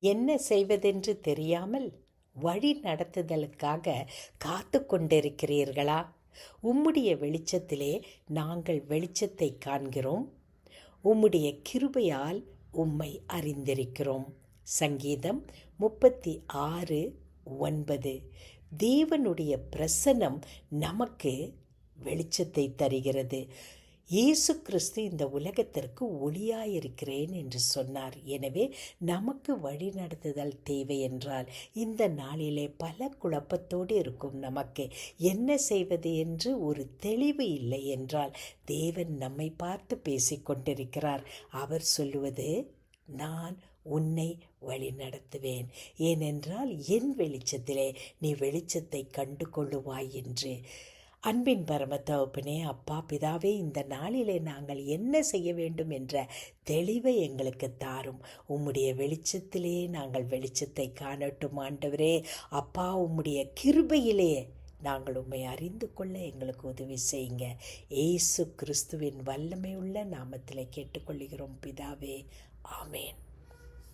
என்ன செய்வதென்று தெரியாமல் வழி நடத்துதலுக்காக காத்து கொண்டிருக்கிறீர்களா? உம்முடைய வெளிச்சத்திலே நாங்கள் வெளிச்சத்தை காண்கிறோம். உம்முடைய கிருபையால் உம்மை அறிந்திருக்கிறோம். சங்கீதம் முப்பத்தி ஆறு ஒன்பது. தேவனுடைய பிரசனம் நமக்கு வெளிச்சத்தை தருகிறது. இயேசு கிறிஸ்து இந்த உலகத்திற்கு ஒளியாயிருக்கிறேன் என்று சொன்னார். எனவே நமக்கு வழிநடத்துதல் தேவை என்றால் இந்த நாளிலே பல குழப்பத்தோடு இருக்கும் நமக்கு என்ன செய்வது என்று ஒரு தெளிவு இல்லை என்றால் தேவன் நம்மை பார்த்து பேசிக்கொண்டிருக்கிறார். அவர் சொல்லுவது நான் உன்னை வழி நடத்துவேன் ஏனென்றால் என் வெளிச்சத்திலே நீ வெளிச்சத்தை கண்டு கொள்ளுவாய் என்று. அன்பின் பரம தகப்பனே அப்பா பிதாவே இந்த நாளிலே நாங்கள் என்ன செய்ய வேண்டும் என்ற தெளிவை எங்களுக்கு தாரும். உம்முடைய வெளிச்சத்திலே நாங்கள் வெளிச்சத்தை காணட்டும் ஆண்டவரே. அப்பா உம்முடைய கிருபையிலே நாங்கள் உண்மை அறிந்து கொள்ள எங்களுக்கு உதவி செய்யுங்க. ஏசு கிறிஸ்துவின் வல்லமை உள்ள நாமத்தில் கேட்டுக்கொள்கிறோம் பிதாவே. ஆமேன்.